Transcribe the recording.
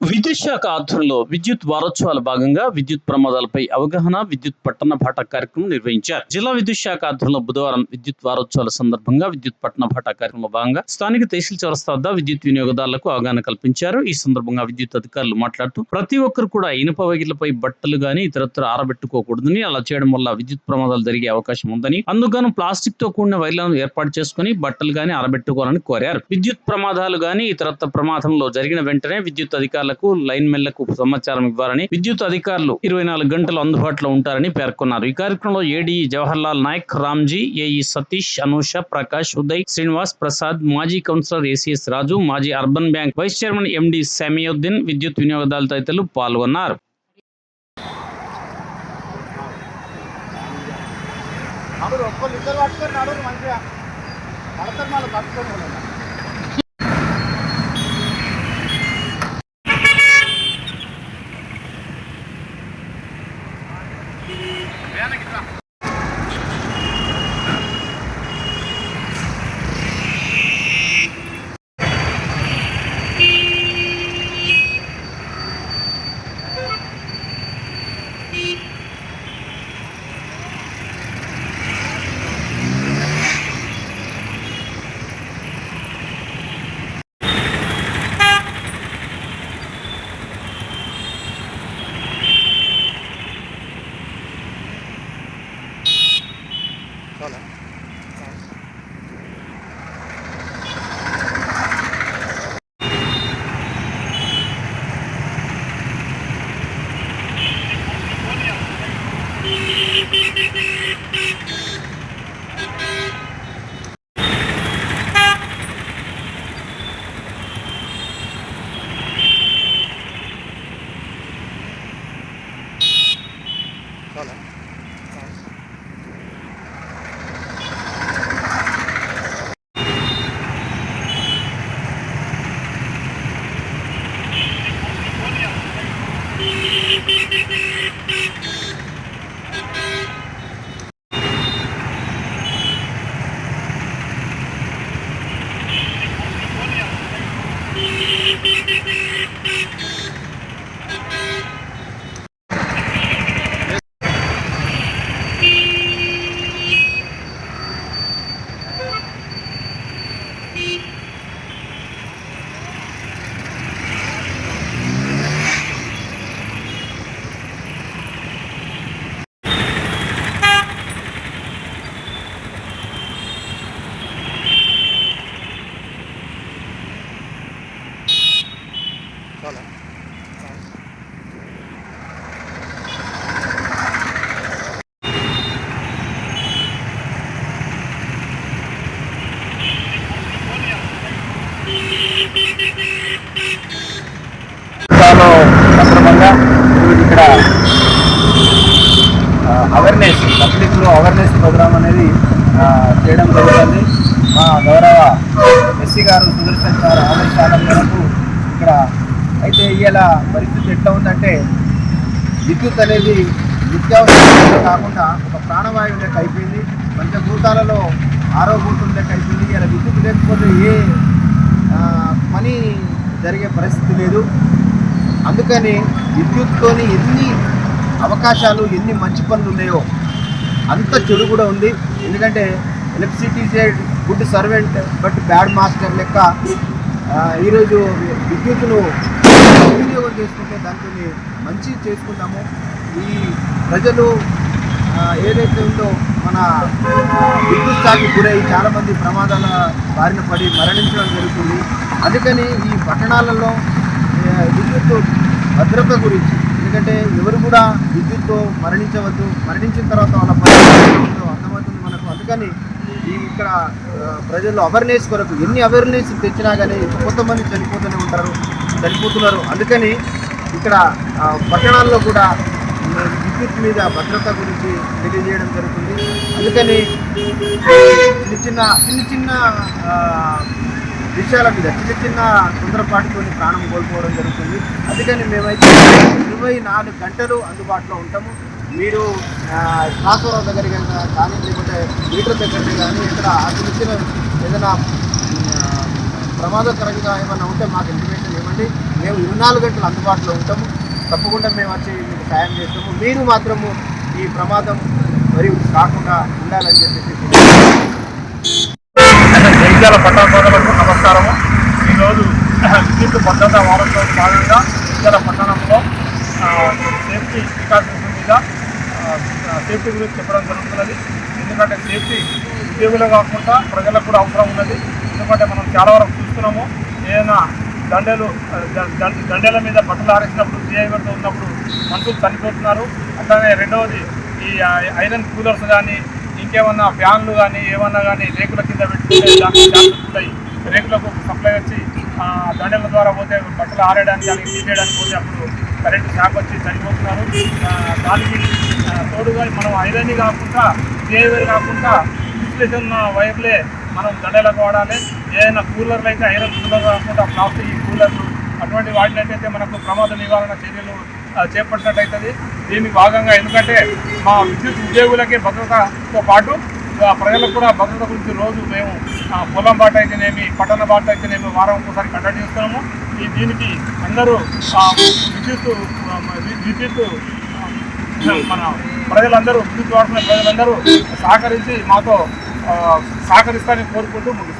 విద్యుత్ శాఖ ఆధ్వర్యంలో విద్యుత్ వారోత్సవాల భాగంగా విద్యుత్ ప్రమాదాలపై అవగాహన విద్యుత్ పట్టణ భాట కార్యక్రమం నిర్వహించారు. జిల్లా విద్యుత్ శాఖ ఆధ్వర్యంలో బుధవారం విద్యుత్ వారోత్సవాల సందర్భంగా విద్యుత్ పట్టణ భాట కార్యక్రమంలో భాగంగా స్థానిక తహసీల్ చౌరస్తా వద్ద విద్యుత్ వినియోగదారులకు అవగాహన కల్పించారు. ఈ సందర్భంగా విద్యుత్ అధికారులు మాట్లాడుతూ ప్రతి ఒక్కరు కూడా ఇనుప వైర్లపై బట్టలు గాని ఇతరత్ర ఆరబెట్టుకోకూడదని అలా చేయడం వల్ల విద్యుత్ ప్రమాదాలు జరిగే అవకాశం ఉందని అందుకను ప్లాస్టిక్తో కూడిన వైర్లను ఏర్పాటు చేసుకుని బట్టలు గాని ఆరబెట్టుకోవాలని కోరారు. విద్యుత్ ప్రమాదాలు గాని ఇతరత్ర ప్రమాదంలో జరిగిన వెంటనే విద్యుత్ అధికారులు అధికారులకు లైన్ మెన్లకు సమాచారం ఇవ్వాలని విద్యుత్ అధికారులు ఇరవై నాలుగు గంటలు అందుబాటులో ఉంటారని పేర్కొన్నారు. ఈ కార్యక్రమంలో ఏడీఈ జవహర్ లాల్ నాయక్ రామ్జీ ఏఈ సతీష్ అనూష ప్రకాష్ ఉదయ్ శ్రీనివాస్ ప్రసాద్ మాజీ కౌన్సిలర్ ఏసీఎస్ రాజు మాజీ urban bank vice chairman MD Samiuddin విద్యుత్ వినియోగదారుల తదితరులు పాల్గొన్నారు. అప్పుడు ఒక్కళ్ళు ఇద్దరు పట్టుకొని నడురు మంచిగా. పడతారు మళ్ళీ పట్టుకొని పోలేదు. చాలా సందర్భంగా ఇక్కడ అవేర్నెస్ పబ్లిక్లో అవేర్నెస్ ప్రోగ్రామ్ అనేది చేయడం జరుగుతుంది. మా గౌరవ ఎస్సీ గారు సుదర్శన్ గారు ఆదేశాల మేరకు ఇక్కడ అయితే ఇవాళ పరిస్థితి ఎట్లా ఉందంటే విద్యుత్ అనేది నిత్యావసరం కాకుండా ఒక ప్రాణవాయువు లెక్క అయిపోయింది. పంచభూతాలలో ఆరో లెక్క అయిపోయింది. ఇలా విద్యుత్ లేకపోతే ఏ పని జరిగే పరిస్థితి లేదు. అందుకని విద్యుత్తోని ఎన్ని అవకాశాలు ఎన్ని మంచి పనులు ఉన్నాయో అంత చెడు కూడా ఉంది. ఎందుకంటే electricity side good servant but bad master లెక్క ఈరోజు విద్యుత్తును వినియోగం చేసుకుంటే దాంతో మంచి చేసుకుంటాము. ఈ ప్రజలు ఏదైతే ఉందో మన విద్యుత్కి విద్యుత్ గురై చాలామంది ప్రమాదాల బారిన పడి మరణించడం జరుగుతుంది. అందుకని ఈ పట్టణాలలో విద్యుత్ భద్రత గురించి ఎందుకంటే ఎవరు కూడా విద్యుత్తో మరణించవద్దు మరణించిన తర్వాత వాళ్ళ పరిస్థితి అర్థమవుతుంది మనకు. అందుకని ఈ ఇక్కడ ప్రజల్లో అవేర్నెస్ కొరకు ఎన్ని అవేర్నెస్ తెచ్చినా కానీ కొంతమంది చనిపోతూనే ఉంటారు చనిపోతున్నారు. అందుకని ఇక్కడ పట్టణాల్లో కూడా విద్యుత్ మీద భద్రత గురించి తెలియజేయడం జరుగుతుంది. అందుకని చిన్న చిన్న చిన్న చిన్న విషయాల మీద చిన్న చిన్న తొందరపాటుతో ప్రాణం కోల్పోవడం జరుగుతుంది. అందుకని మేమైతే ఇరవై నాలుగు గంటలు అందుబాటులో ఉంటాము. మీరు ట్రాన్స్ఫర్ దగ్గర కానీ లేకపోతే మీటర్ దగ్గర కానీ ఇక్కడ అసలు ఏదైనా ప్రమాదకరంగా ఏమైనా ఉంటే మాకు ఇన్ఫర్మేషన్ ఇవ్వండి. మేము ఇరవై నాలుగు గంటలు అందుబాటులో ఉంటాము. తప్పకుండా మేము వచ్చి మీకు సాయం చేస్తాము. మీరు మాత్రము ఈ ప్రమాదం మరియు కాకుండా ఉండాలని చెప్పేసి జైత్యాల పట్టణ ప్రజలకు నమస్కారము. ఈరోజు విద్యుత్ భద్రతా వారంలో భాగంగా జైత్యాల పట్టణంలో సేఫ్టీ ప్రికాషన్స్ మీద సేఫ్టీ గురించి చెప్పడం జరుగుతున్నది. ఎందుకంటే సేఫ్టీ ఉద్యోగులు కాకుండా ప్రజలకు కూడా అవసరం ఉన్నది. ఎందుకంటే మనం చాలా వరకు చూస్తున్నాము. ఏదైనా దండలు ఆ, దండల మీద బట్టలు ఆరేసినప్పుడు జీఐవర్తో ఉన్నప్పుడు మనుషులు చనిపోతున్నారు. అట్లానే రెండవది ఈ ఐరన్ కూలర్స్ కానీ ఇంకేమన్నా ఫ్యాన్లు కానీ ఏమన్నా కానీ రేకుల కింద పెట్టుకుంటే దానికి ఉంటాయి. రేకులకు సప్లై వచ్చి దండల ద్వారా పోతే బట్టలు ఆరేయడానికి కానీ తీసేయడానికి పోతే అప్పుడు కరెంటు షాక్ వచ్చి చనిపోతున్నారు. దానికి తోడుగా మనం ఐరన్ కాకుండా జేవర్ కాకుండా ఇన్సులేషన్ వైర్లే మనం దండలకు వాడాలి. ఏదైనా కూలర్లు అయితే ఐరన్ కూలర్ కాకుండా ప్లాస్టిక్ కూలర్లు అటువంటి వాటినైతే మనకు ప్రమాద నివారణ చర్యలు ఆ, చేపట్టినట్టయితుంది. దీనికి భాగంగా ఎందుకంటే మా విద్యుత్ ఉద్యోగులకి భద్రతతో పాటు ప్రజలకు కూడా భద్రత గురించి రోజు మేము పొలం బాట అయితేనేమి పట్టణ బాట అయితేనేమి వారం ఒకసారి కండక్ట్ చేస్తున్నాము. ఈ దీనికి అందరూ విద్యుత్ విద్యుత్ మన ప్రజలందరూ విద్యుత్ వాడుతున్న ప్రజలందరూ సహకరించి మాతో సహకరిస్తారని కోరుకుంటూ ముగిస్తాను